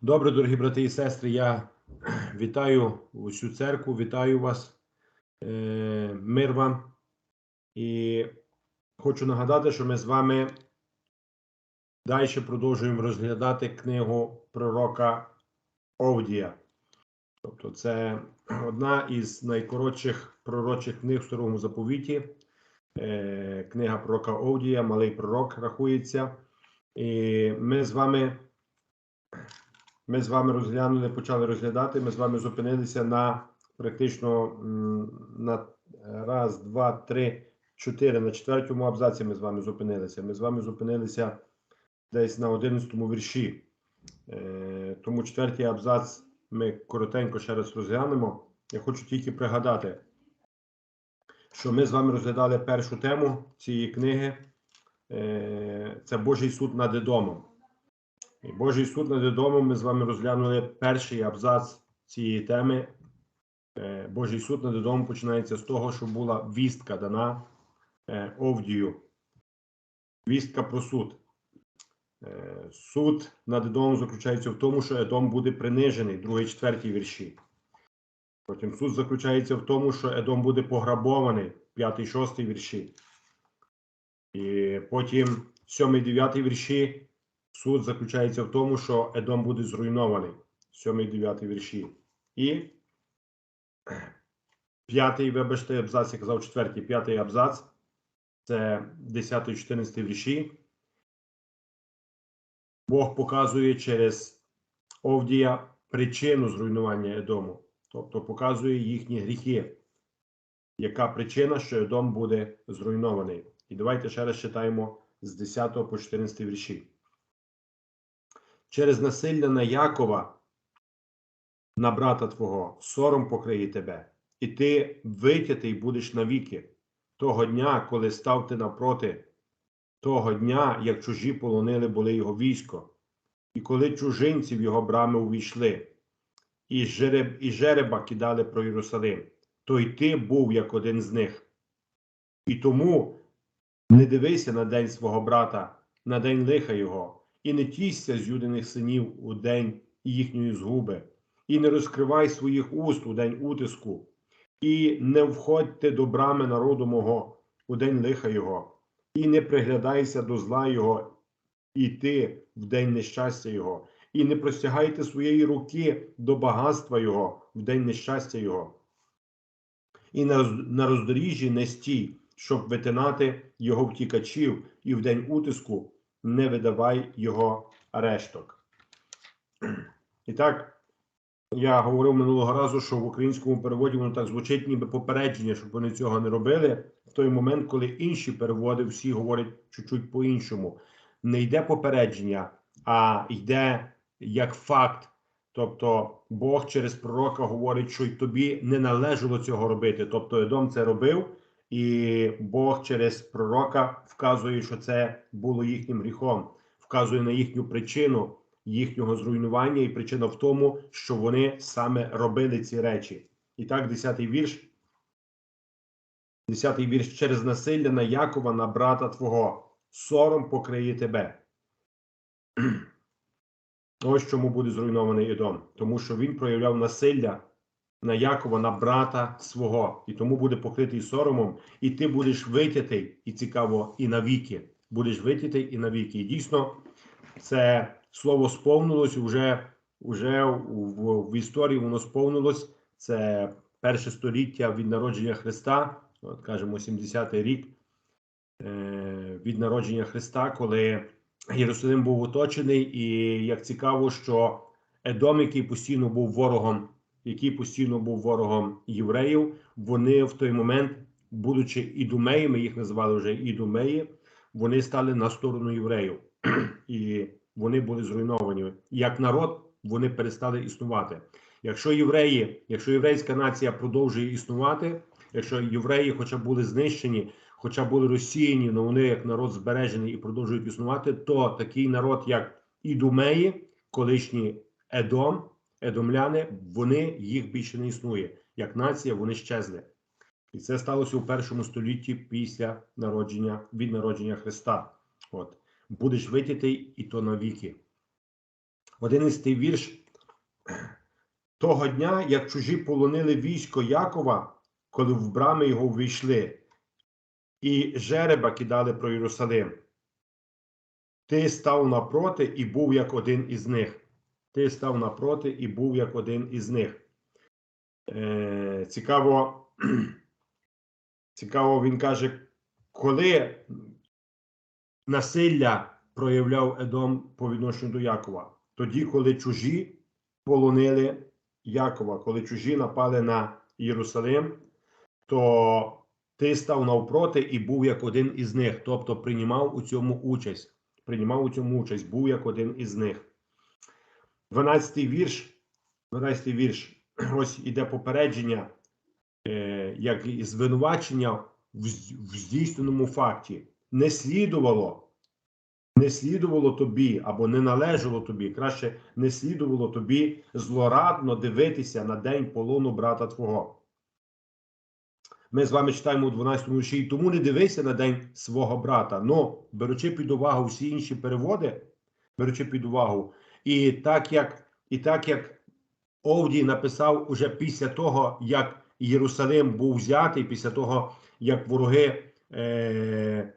Добре, дорогі брати і сестри, я вітаю усю церкву, вітаю вас, е, мир вам. І хочу нагадати, що ми з вами далі продовжуємо розглядати книгу пророка Овдія. Тобто, це одна із найкоротших пророчих книг в старому заповіті. Е, Книга пророка Овдія, Малий пророк рахується. І ми з вами. Ми з вами розглянули, почали розглядати. Ми з вами зупинилися на практично на раз, два, три, чотири. На четвертому абзаці ми з вами зупинилися. Ми з вами зупинилися десь на одинадцятому вірші. Е, тому четвертий абзац ми коротенько ще раз розглянемо. Я хочу тільки пригадати, що ми з вами розглядали першу тему цієї книги. Е, це Божий суд над Едомом. Божий суд над домом ми з вами розглянули перший абзац цієї теми. Е, Божий суд над домом починається з того, що була вістка дана е, Овдію. Вістка про суд. Е, Суд над домом заключається в тому, що Едом буде принижений, другий, четвертій вірші. Потім суд заключається в тому, що Едом буде пограбований, п'ятий, шостий вірші. І потім сьомий, дев'ятий вірші. Суд заключається в тому, що Едом буде зруйнований. 7-9 вірші. І п'ятий, вибачте, абзац, я казав четвертий, п'ятий абзац. Це 10-14 вірші. Бог показує через Овдія причину зруйнування Едому. Тобто показує їхні гріхи. Яка причина, що Едом буде зруйнований? І давайте ще раз читаємо з 10 по 14 вірші через насилля на Якова, на брата твого, сором покриє тебе, і ти витятий будеш навіки, того дня, коли став ти напроти, того дня, як чужі полонили були його військо, і коли чужинці в його брами увійшли, і жереб, і жереба кидали про Єрусалим, то й ти був як один з них. І тому не дивися на день свого брата, на день лиха його і не тісься з юдиних синів у день їхньої згуби, і не розкривай своїх уст у день утиску, і не входьте до брами народу мого у день лиха його, і не приглядайся до зла його, і ти в день нещастя його, і не простягайте своєї руки до багатства його в день нещастя його. І на роздоріжжі не стій, щоб витинати його втікачів, і в день утиску не видавай його решток. І так, я говорив минулого разу, що в українському переводі воно так звучить, ніби попередження, щоб вони цього не робили. В той момент, коли інші переводи всі говорять чуть-чуть по-іншому. Не йде попередження, а йде як факт. Тобто Бог через пророка говорить, що й тобі не належало цього робити. Тобто Едом це робив, і Бог через пророка вказує, що це було їхнім гріхом, вказує на їхню причину їхнього зруйнування, і причина в тому, що вони саме робили ці речі. І так, 10-й вірш. 10-й вірш через насилля на Якова, на брата Твого, сором покриє тебе. Ось чому буде зруйнований Ідом, тому що він проявляв насилля на Якова, на брата свого, і тому буде покритий соромом, і ти будеш витятий, і цікаво, і навіки. Будеш витятий і навіки. І дійсно, це слово сповнилось вже вже в, в історії воно сповнилось. Це перше століття від народження Христа, от кажемо, 70-й рік е, від народження Христа, коли Єрусалим був оточений, і як цікаво, що Едом, який постійно був ворогом який постійно був ворогом євреїв, вони в той момент, будучи ідумеями, їх називали вже ідумеї, вони стали на сторону євреїв, і вони були зруйновані. Як народ вони перестали існувати. Якщо євреї, якщо єврейська нація продовжує існувати, якщо євреї, хоча були знищені, хоча були розсіяні, але вони як народ збережений і продовжують існувати, то такий народ, як ідумеї, колишні Едом, едомляни, вони їх більше не існує. Як нація, вони щезли. І це сталося у першому столітті після народження від народження Христа. От будеш витятий, і то навіки. Одинадцятий вірш. Того дня, як чужі полонили військо Якова, коли в брами його ввійшли, і жереба кидали про Єрусалим. Ти став напроти і був як один із них. Ти став напроти і був як один із них. Е, цікаво, цікаво, він каже, коли насилля проявляв Едом по відношенню до Якова, тоді, коли чужі полонили Якова, коли чужі напали на Єрусалим, то ти став навпроти і був як один із них, тобто приймав у цьому участь. Приймав у цьому участь, був як один із них. 12-й вірш. 12-й вірш. Ось іде попередження, е, як і звинувачення в, здійсненому факті. Не слідувало, не слідувало тобі або не належало тобі, краще не слідувало тобі злорадно дивитися на день полону брата твого. Ми з вами читаємо у 12 вірші, тому не дивися на день свого брата. Но беручи під увагу всі інші переводи, беручи під увагу, і так як, і так як Овдій написав уже після того, як Єрусалим був взятий, після того, як вороги, е,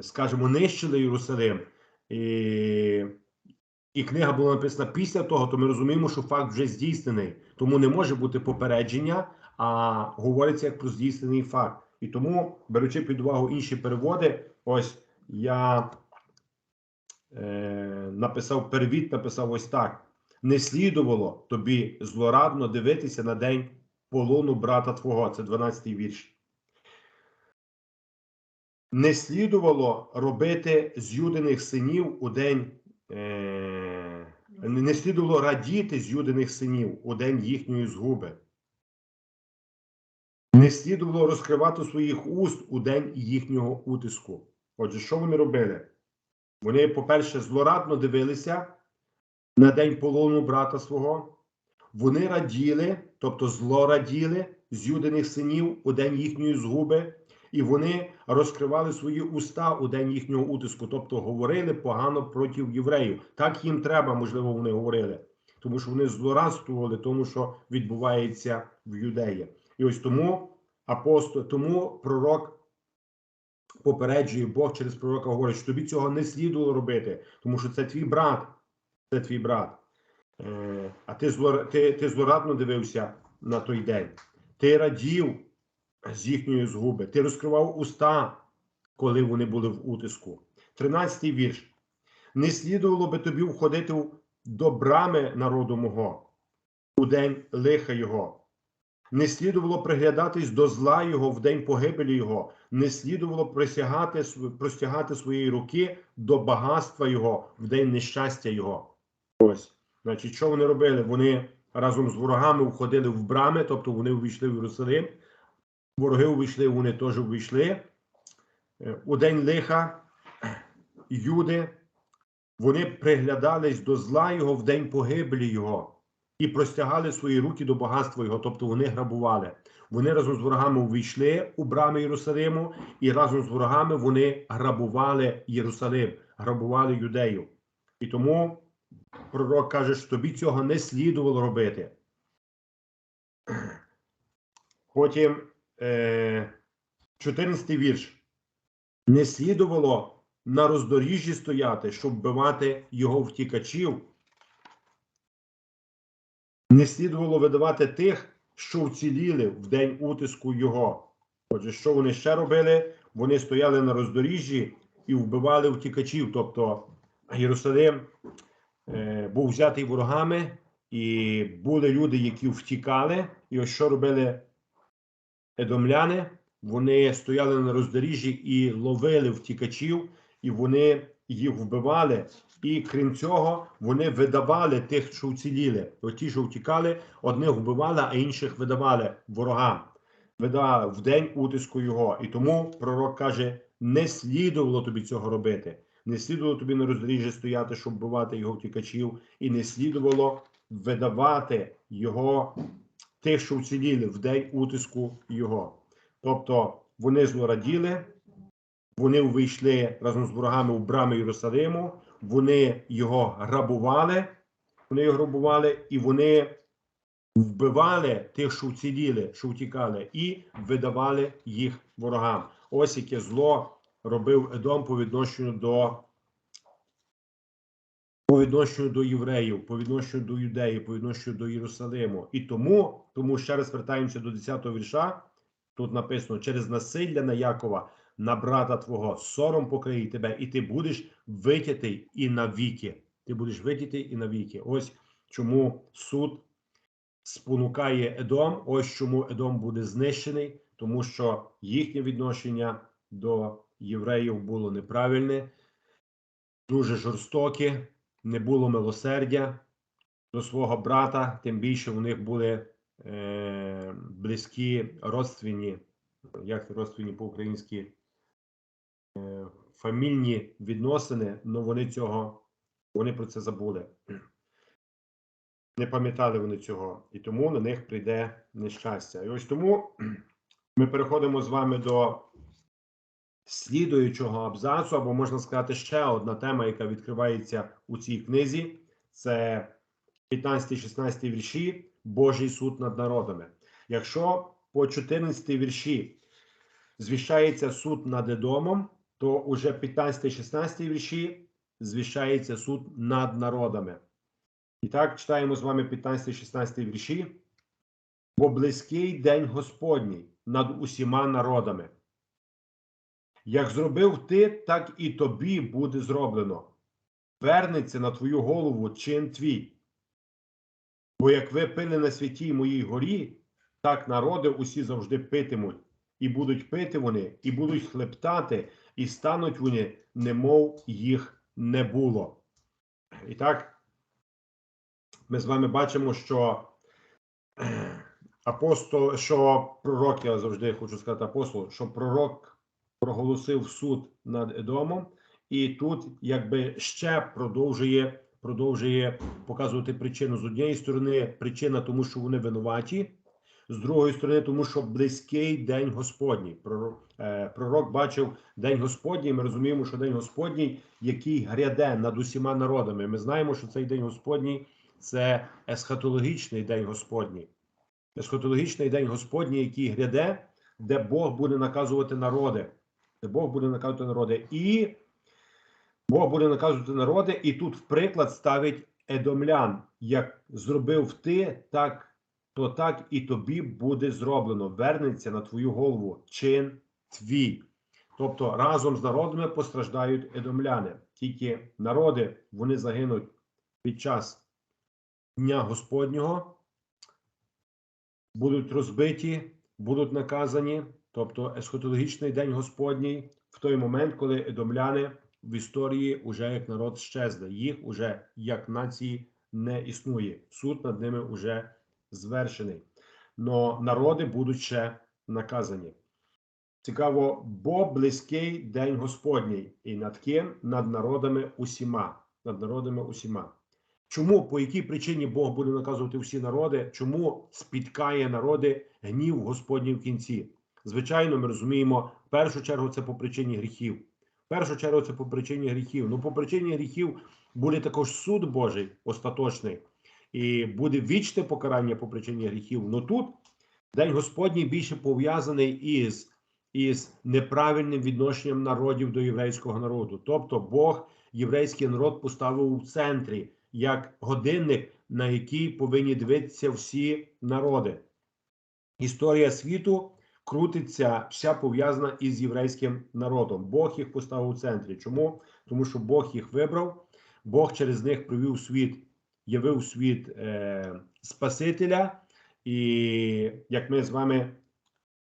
скажімо, нищили Єрусалим, і, і книга була написана після того, то ми розуміємо, що факт вже здійснений. Тому не може бути попередження, а говориться як про здійснений факт. І тому, беручи під увагу інші переводи, ось я написав перевід, написав ось так: не слідувало тобі злорадно дивитися на день полону брата твого. Це 12-й вірш. Не слідувало робити з юдиних синів у день. Е, не слідувало радіти з юдиних синів у день їхньої згуби. Не слідувало розкривати своїх уст у день їхнього утиску. Отже, що вони робили? Вони, по-перше, злорадно дивилися на день полону брата свого. Вони раділи, тобто злораділи з юдиних синів у день їхньої згуби, і вони розкривали свої уста у день їхнього утиску, тобто говорили погано проти євреїв. Так їм треба, можливо, вони говорили, тому що вони злорадствували тому, що відбувається в юдеї. І ось тому апостол, тому пророк попереджує Бог через пророка говорить, що тобі цього не слідувало робити, тому що це твій брат, це твій брат. Е, а ти, зло, ти, ти злорадно дивився на той день. Ти радів з їхньої згуби, ти розкривав уста, коли вони були в утиску. 13-й вірш. Не слідувало би тобі входити до брами народу мого у день лиха його. Не слідувало приглядатись до зла його в день погибелі його, не слідувало присягати, простягати свої руки до багатства його в день нещастя його. Ось. Значить, що вони робили? Вони разом з ворогами входили в брами, тобто вони увійшли в Єрусалим. Вороги увійшли, вони теж увійшли. Е, У день лиха юди, вони приглядались до зла його в день погибелі його і простягали свої руки до багатства його, тобто вони грабували. Вони разом з ворогами увійшли у брами Єрусалиму, і разом з ворогами вони грабували Єрусалим, грабували юдею. І тому пророк каже, що тобі цього не слідувало робити. Потім е, 14 вірш. Не слідувало на роздоріжжі стояти, щоб вбивати його втікачів. Не слідувало видавати тих, що вціліли в день утиску його. Отже, що вони ще робили? Вони стояли на роздоріжжі і вбивали втікачів. Тобто Єрусалим е, був взятий ворогами, і були люди, які втікали. І ось що робили едомляни? Вони стояли на роздоріжжі і ловили втікачів, і вони їх вбивали. І крім цього, вони видавали тих, що вціліли. Ті, що втікали, одних вбивали, а інших видавали ворогам. Видавали в день утиску його. І тому пророк каже: не слідувало тобі цього робити. Не слідувало тобі на роздоріжжі стояти, щоб вбивати його втікачів, і не слідувало видавати його тих, що вціліли в день утиску його. Тобто вони злораділи, вони увійшли разом з ворогами в брами Єрусалиму, вони його грабували, вони його грабували, і вони вбивали тих, що вціліли, що втікали, і видавали їх ворогам. Ось яке зло робив Едом по відношенню до. По відношенню до євреїв, по відношенню до юдеїв, по відношенню до Єрусалиму. І тому, тому ще раз вертаємося до 10-го вірша. Тут написано: через насилля на Якова, на брата твого, сором покриє тебе, і ти будеш витятий і навіки. Ти будеш витятий і навіки. Ось чому суд спонукає Едом. Ось чому Едом буде знищений, тому що їхнє відношення до євреїв було неправильне, дуже жорстоке, не було милосердя до свого брата, тим більше у них були е, близькі родственні, як родственні по-українськи, фамільні відносини, але вони цього, вони про це забули. Не пам'ятали вони цього, і тому на них прийде нещастя. І ось тому ми переходимо з вами до слідуючого абзацу, або можна сказати, ще одна тема, яка відкривається у цій книзі. Це 15-16 вірші Божий суд над народами. Якщо по 14 вірші звіщається суд над Едомом, то уже 15-16 вірші звіщається суд над народами. І так, читаємо з вами 15-16 вірші. Бо близький день Господній над усіма народами. Як зробив ти, так і тобі буде зроблено. Вернеться на твою голову чин твій. Бо як ви пили на святій моїй горі, так народи усі завжди питимуть, і будуть пити вони, і будуть хлептати, і стануть вони, немов їх не було. І так, ми з вами бачимо, що апостол, що пророк, я завжди хочу сказати апостол, що пророк проголосив суд над Едомом, і тут якби ще продовжує продовжує показувати причину з однієї сторони, причина тому, що вони винуваті, з другої сторони, тому що близький день Господній. Пророк, е, бачив день Господній. Ми розуміємо, що день Господній, який гряде над усіма народами. Ми знаємо, що цей день Господній це есхатологічний день Господній. Есхатологічний день Господній, який гряде, де Бог буде наказувати народи. Де Бог буде наказувати народи. І Бог буде наказувати народи, і тут в приклад ставить едомлян. Як зробив ти, так то так і тобі буде зроблено. Вернеться на твою голову чин твій. Тобто разом з народами постраждають едомляни. Тільки народи вони загинуть під час Дня Господнього, будуть розбиті, будуть наказані. Тобто есхотологічний день Господній в той момент, коли едомляни в історії уже як народ щезли. Їх уже як нації не існує. Суд над ними вже звершений. Но народи будуть ще наказані. Цікаво, бо близький день Господній, і над ким? Над народами усіма. Над народами усіма. Чому, по якій причині Бог буде наказувати всі народи? Чому спіткає народи гнів Господній в кінці? Звичайно, ми розуміємо, в першу чергу це по причині гріхів. В першу чергу це по причині гріхів. Ну, по причині гріхів буде також суд Божий остаточний, і буде вічне покарання по причині гріхів. Ну тут День Господній більше пов'язаний із, із неправильним відношенням народів до єврейського народу. Тобто Бог єврейський народ поставив у центрі як годинник, на який повинні дивитися всі народи. Історія світу крутиться вся пов'язана із єврейським народом. Бог їх поставив у центрі. Чому? Тому що Бог їх вибрав, Бог через них привів світ, явив світ е, Спасителя. І як ми з вами.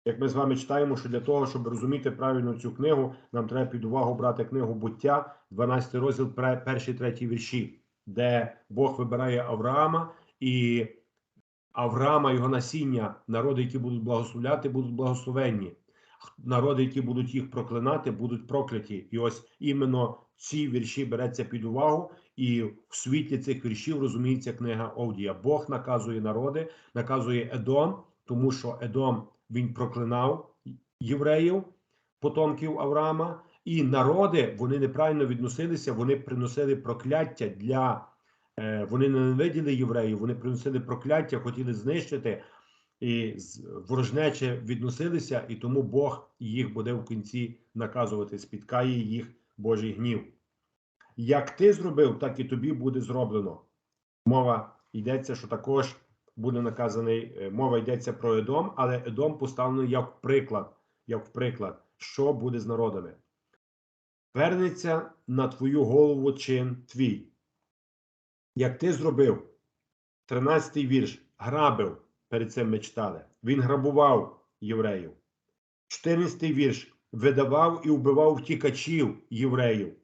Як ми з вами читаємо, що для того, щоб розуміти правильно цю книгу, нам треба під увагу брати книгу буття, 12 розділ, перші третій вірші, де Бог вибирає Авраама, і Авраама, його насіння, народи, які будуть благословляти, будуть благословенні. Народи, які будуть їх проклинати, будуть прокляті. І ось іменно ці вірші береться під увагу, і в світлі цих віршів розуміється книга Овдія. Бог наказує народи, наказує Едом, тому що Едом він проклинав євреїв, потомків Авраама, І народи вони неправильно відносилися, вони приносили прокляття для е, вони ненавиділи євреїв, вони приносили прокляття, хотіли знищити і ворожнече відносилися, і тому Бог їх буде в кінці наказувати, спіткає їх Божий гнів. Як ти зробив, так і тобі буде зроблено. Мова йдеться, що також буде наказаний. е, Мова йдеться про Едом, але Едом поставлений як приклад, як приклад, що буде з народами. Вернеться на твою голову чин твій. Як ти зробив, 13-й вірш, грабив, перед цим ми читали. Він грабував євреїв. 14-й вірш, видавав і вбивав втікачів євреїв.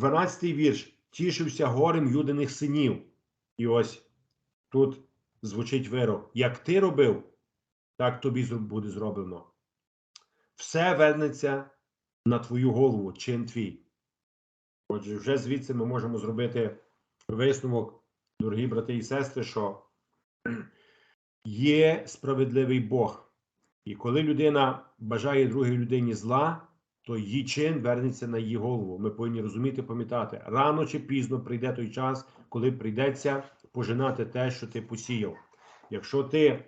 12-й вірш, тішився горем юдиних синів. І ось тут звучить вирок. Як ти робив, так тобі буде зроблено. Все вернеться на твою голову, чин твій. Отже, вже звідси ми можемо зробити висновок, дорогі брати і сестри, що є справедливий Бог. І коли людина бажає другій людині зла, то її чин вернеться на її голову. Ми повинні розуміти, пам'ятати, рано чи пізно прийде той час, коли прийдеться пожинати те, що ти посіяв. Якщо ти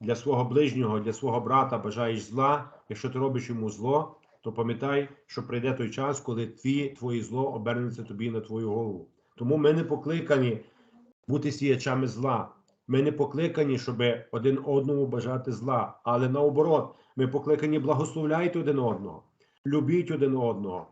для свого ближнього, для свого брата бажаєш зла, якщо ти робиш йому зло, то пам'ятай, що прийде той час, коли тві, твоє зло обернеться тобі на твою голову. Тому ми не покликані бути сіячами зла. Ми не покликані, щоб один одному бажати зла, але наоборот, ми покликані благословляйте один одного, любіть один одного,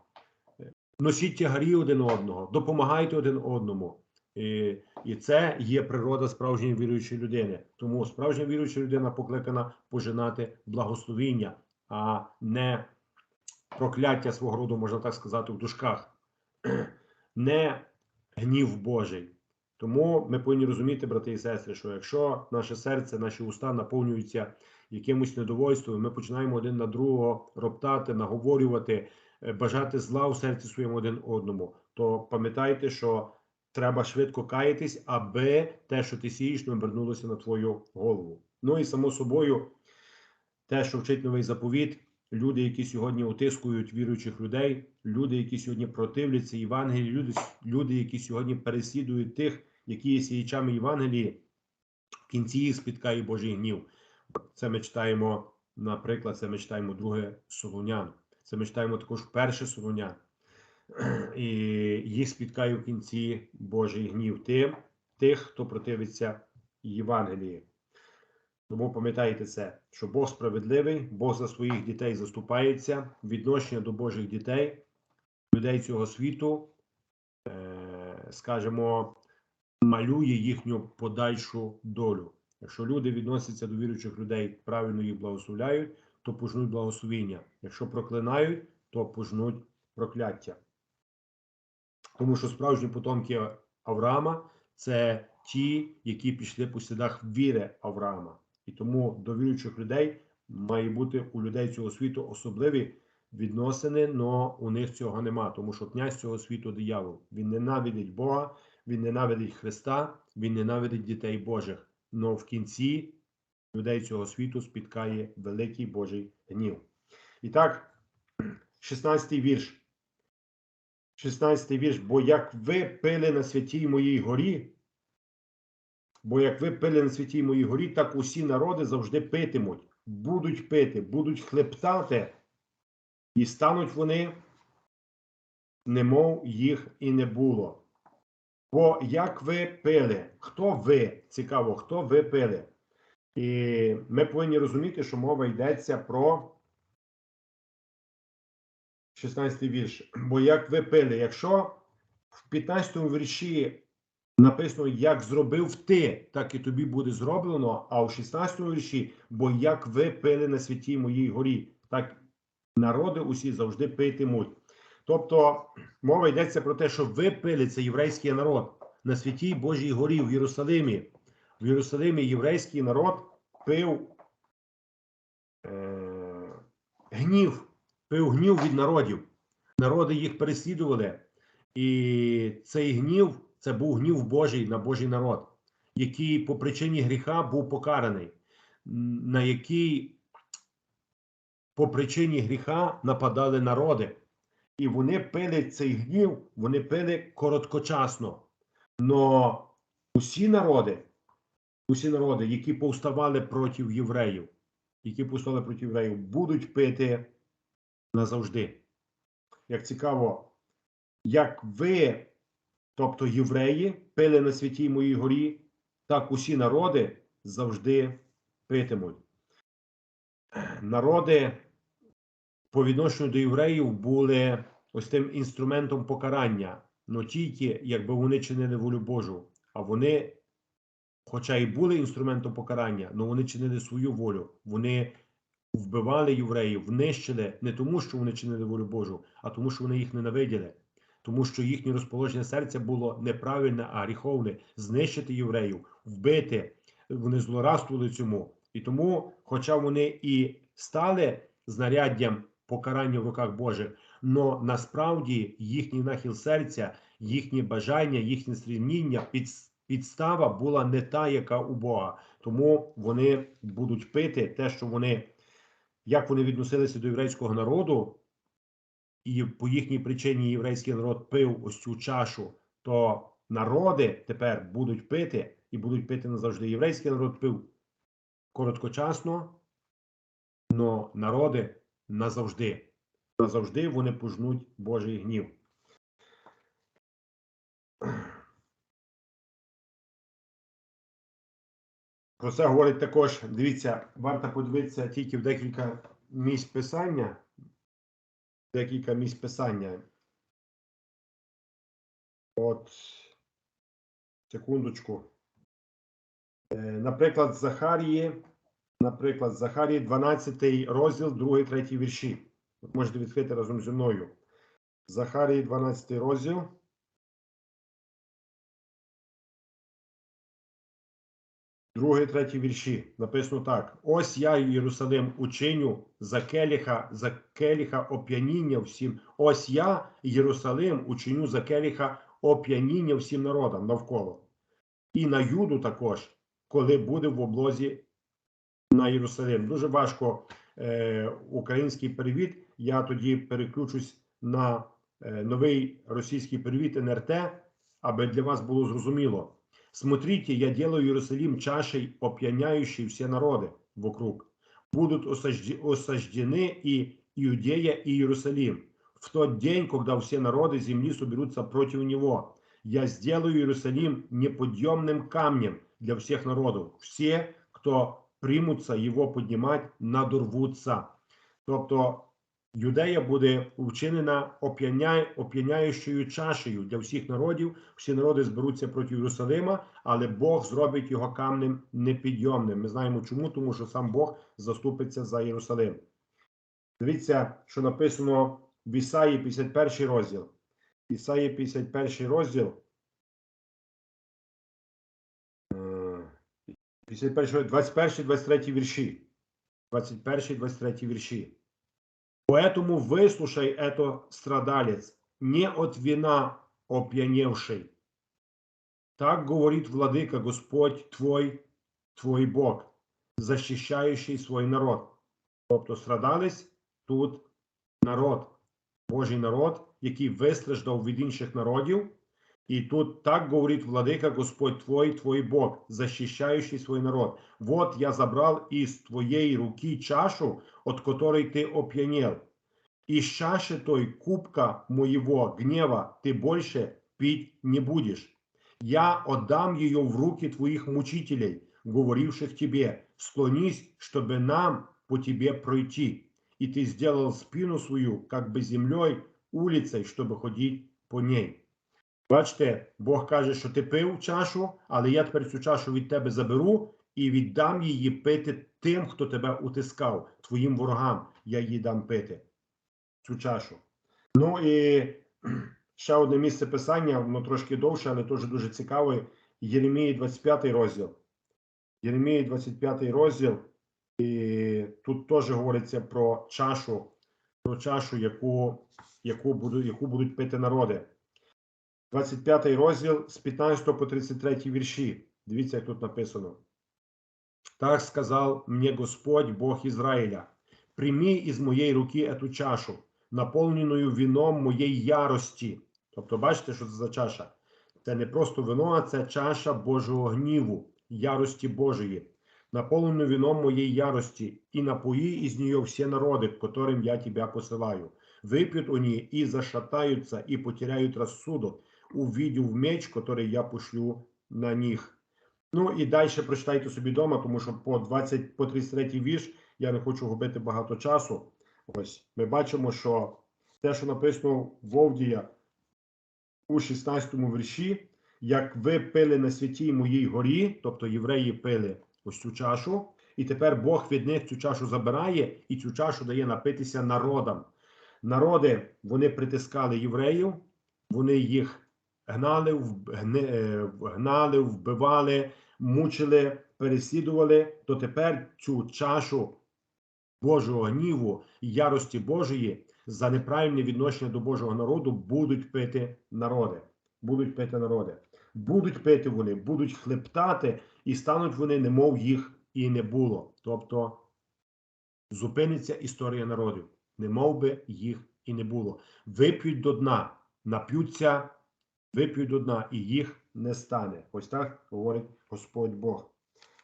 носіть тягарі один одного, допомагайте один одному. І, і це є природа справжньої віруючої людини. Тому справжня віруюча людина покликана пожинати благословіння, а не прокляття свого роду, можна так сказати, в дужках, не гнів Божий. Тому ми повинні розуміти, брати і сестри, що якщо наше серце, наші уста наповнюються якимось недовольством, ми починаємо один на другого роптати, наговорювати, е, бажати зла у серці своєму один одному, то пам'ятайте, що треба швидко каятись, аби те, що ти сієш, не обернулося на твою голову. Ну і само собою, те, що вчить новий заповіт, люди, які сьогодні утискують віруючих людей, люди, які сьогодні противляться Євангелії, люди, люди, які сьогодні переслідують тих, які є сіячами Євангелії, в кінці їх спіткає Божий гнів. Це ми читаємо, наприклад, це ми читаємо друге Солонян. Це ми читаємо також перше Солонян. І їх спіткає в кінці Божий гнів тим, тих, хто противиться Євангелії. Тому пам'ятайте це, що Бог справедливий, Бог за своїх дітей заступається, відношення до Божих дітей, людей цього світу, е, скажімо, малює їхню подальшу долю. Якщо люди відносяться до віруючих людей, правильно їх благословляють, то пожнуть благословіння. Якщо проклинають, то пожнуть прокляття. Тому що справжні потомки Авраама це ті, які пішли по слідах віри Авраама. І тому до віруючих людей має бути у людей цього світу особливі відносини, але у них цього нема, тому що князь цього світу диявол. Він ненавидить Бога, він ненавидить Христа, він ненавидить дітей Божих. Но в кінці людей цього світу спіткає великий Божий гнів. І так, 16-й вірш. 16-й вірш. Бо як ви пили на святій моїй горі, бо як ви пили на святій моїй горі, так усі народи завжди питимуть, будуть пити, будуть хлептати, і стануть вони, немов їх і не було. Бо як ви пили, хто ви? Цікаво, хто ви пили? І ми повинні розуміти, що мова йдеться про 16 вірш. Бо як ви пили, якщо в 15 вірші написано, як зробив ти, так і тобі буде зроблено, а в 16 вірші, бо як ви пили на святій моїй горі, так народи усі завжди питимуть. Тобто мова йдеться про те, що ви пили єврейський народ на святій Божій горі в Єрусалимі. В Єрусалимі єврейський народ пив е, гнів, пив гнів від народів. Народи їх переслідували. І цей гнів це був гнів Божий на Божий народ, який по причині гріха був покараний, на який по причині гріха нападали народи. І вони пили цей гнів, вони пили короткочасно. Но усі народи, усі народи, які повставали проти євреїв, які повстали проти євреїв, будуть пити назавжди. Як цікаво, як ви, тобто євреї, пили на святій моїй горі, так усі народи завжди питимуть. Народи по відношенню до євреїв були ось тим інструментом покарання, но тільки якби вони чинили волю Божу, а вони, хоча і були інструментом покарання, але вони чинили свою волю. Вони вбивали євреїв, нищили не тому, що вони чинили волю Божу, а тому, що вони їх ненавиділи. Тому що їхнє розположення серця було неправильне, а гріховне знищити євреїв, вбити. Вони злорадствували цьому. І тому, хоча вони і стали знаряддям покарання в руках Божих, но насправді їхній нахил серця, їхнє бажання, їхнє стремління, під, підстава була не та, яка у Бога. Тому вони будуть пити те, що вони, як вони відносилися до єврейського народу, і по їхній причині єврейський народ пив ось цю чашу, то народи тепер будуть пити і будуть пити назавжди. Єврейський народ пив короткочасно, но народи назавжди. Назавжди вони пожнуть Божий гнів. Про це говорить також, дивіться, варто подивитися тільки в декілька місць писання. Декілька місць писання. От, секундочку. Е, Наприклад, Захарії, наприклад, Захарії 12 розділ, 2, 3 вірші. Можете відкрити разом зі мною. Захарії 12 розділ. Другий, третій вірші написано так: Ось я, Єрусалим, учиню за келіха, за келіха оп'яніння всім. Ось я, Єрусалим, учиню за келіха оп'яніння всім народам навколо. І на Юду також, коли буде в облозі на Єрусалим. Дуже важко е, український перевід. Я тоді переключусь на е, новий російський перевід НРТ, аби для вас було зрозуміло. Смотрите, я делаю Иерусалим чашей, опьяняющей все народы вокруг. Будут осажди- осаждены и Иудея, и Иерусалим. В тот день, когда все народы земли соберутся против него, я сделаю Иерусалим неподъемным камнем для всех народов. Все, кто примутся его поднимать, надорвутся. Тобто Юдея буде вчинена оп'яня- оп'яняючою чашею для всіх народів. Всі народи зберуться проти Єрусалима, але Бог зробить його камнем непідйомним. Ми знаємо чому, тому що сам Бог заступиться за Єрусалим. Дивіться, що написано в Ісаї 51 розділ. Ісаї 51 розділ. 51, 21, 23 вірші. 21, 23 вірші. Поэтому выслушай это, страдалец, не от вина опьяневший. Так говорит владыка Господь твой, твой Бог, защищающий свой народ. Тобто страдалець тут народ, Божий народ, який вистраждав від інших народів. І тут так говорить владыка Господь твой, твой Бог, защищающий свой народ. Вот я забрал из твоей руки чашу, от которой ты опьянел. Из чаши той кубка моего гнева ты больше пить не будешь. Я отдам ее в руки твоих мучителей, говоривших тебе, склонись, чтобы нам по тебе пройти. И ты сделал спину свою, как бы землей, улицей, чтобы ходить по ней. Бачите, Бог каже, що ти пив чашу, але я тепер цю чашу від тебе заберу і віддам її пити тим, хто тебе утискав, твоїм ворогам. Я її дам пити. Цю чашу. Ну і ще одне місце писання, воно трошки довше, але теж дуже цікаве. Єремії 25 розділ. Єремії 25 розділ. І тут теж говориться про чашу, про чашу, яку, яку, будуть, яку будуть пити народи. 25 розділ з 15 по 33 вірші. Дивіться, як тут написано. Так сказав мені Господь, Бог Ізраїля. прийми із моєї руки эту чашу, наповненою віном моєї ярості. Тобто, бачите, що це за чаша? Це не просто вино, а це чаша Божого гніву, ярості Божої, наповнену вином моєї ярості, і напої із нее всі народи, к которым я тебя посилаю. Выпьют они и зашатаются, и потеряют рассудок, увидев меч, который я пошлю на них. Ну і далі прочитайте собі вдома, тому що по 20, по 33 вірш я не хочу губити багато часу. Ось ми бачимо, що те, що написано в Овдія у 16 вірші, як ви пили на святій моїй горі, тобто євреї пили ось цю чашу, і тепер Бог від них цю чашу забирає і цю чашу дає напитися народам. Народи вони притискали євреїв, вони їх гнали, е, гнали, вбивали, мучили, переслідували, то тепер цю чашу Божого гніву і ярості Божої за неправильне відношення до Божого народу будуть пити народи. Будуть пити народи. Будуть пити вони, будуть хлептати, і стануть вони, немов їх і не було. Тобто зупиниться історія народів, немов би їх і не було. Вип'ють до дна, нап'ються, вип'ють до дна, і їх не стане. Ось так говорить Господь Бог.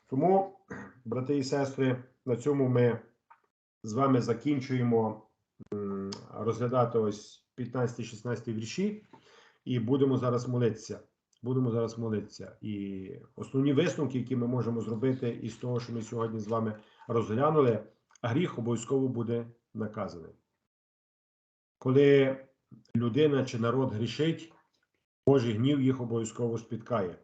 Тому, брати і сестри, на цьому ми з вами закінчуємо розглядати ось 15-16 вірші, і будемо зараз молитися. Будемо зараз молитися. І основні висновки, які ми можемо зробити із того, що ми сьогодні з вами розглянули, гріх обов'язково буде наказаний. Коли людина чи народ грішить, Божий гнів їх обов'язково спіткає.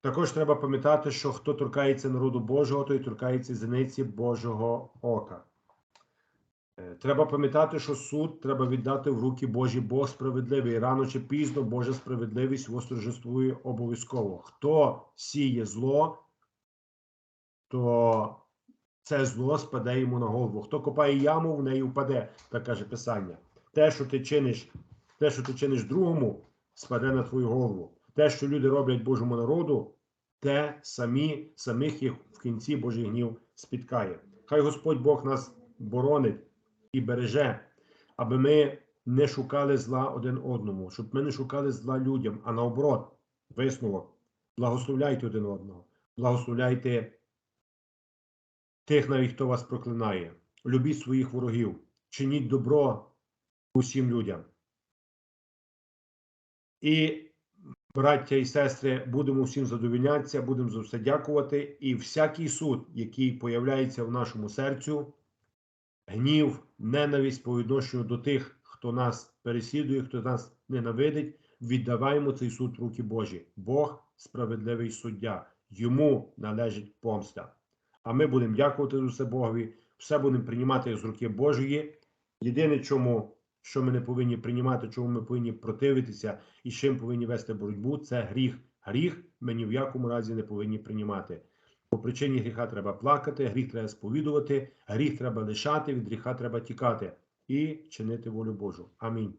Також треба пам'ятати, що хто торкається народу Божого, той торкається зениці Божого ока. Е, Треба пам'ятати, що суд треба віддати в руки Божі, Бог справедливий. Рано чи пізно Божа справедливість восторжествує обов'язково. Хто сіє зло, то це зло спаде йому на голову. Хто копає яму, в неї впаде, так каже Писання. Те, що ти чиниш, те, що ти чиниш другому, спаде на твою голову. Те, що люди роблять Божому народу, те самі, самих їх в кінці Божий гнів спіткає. Хай Господь Бог нас боронить і береже, аби ми не шукали зла один одному, щоб ми не шукали зла людям, а наоборот, висновок. Благословляйте один одного, благословляйте тих, навіть хто вас проклинає. Любіть своїх ворогів, чиніть добро усім людям. І, браття і сестри, будемо всім задовільнятися, будемо за все дякувати. І всякий суд, який появляється в нашому серцю, гнів, ненависть по відношенню до тих, хто нас переслідує, хто нас ненавидить, віддаваємо цей суд в руки Божі. Бог справедливий суддя, йому належить помста. А ми будемо дякувати за все Богові, все будемо приймати з руки Божої. Єдине, чому, що ми не повинні приймати, чому ми повинні противитися і з чим повинні вести боротьбу, це гріх. Гріх ми ні в якому разі не повинні приймати. По причині гріха треба плакати, гріх треба сповідувати, гріх треба лишати, від гріха треба тікати і чинити волю Божу. Амінь.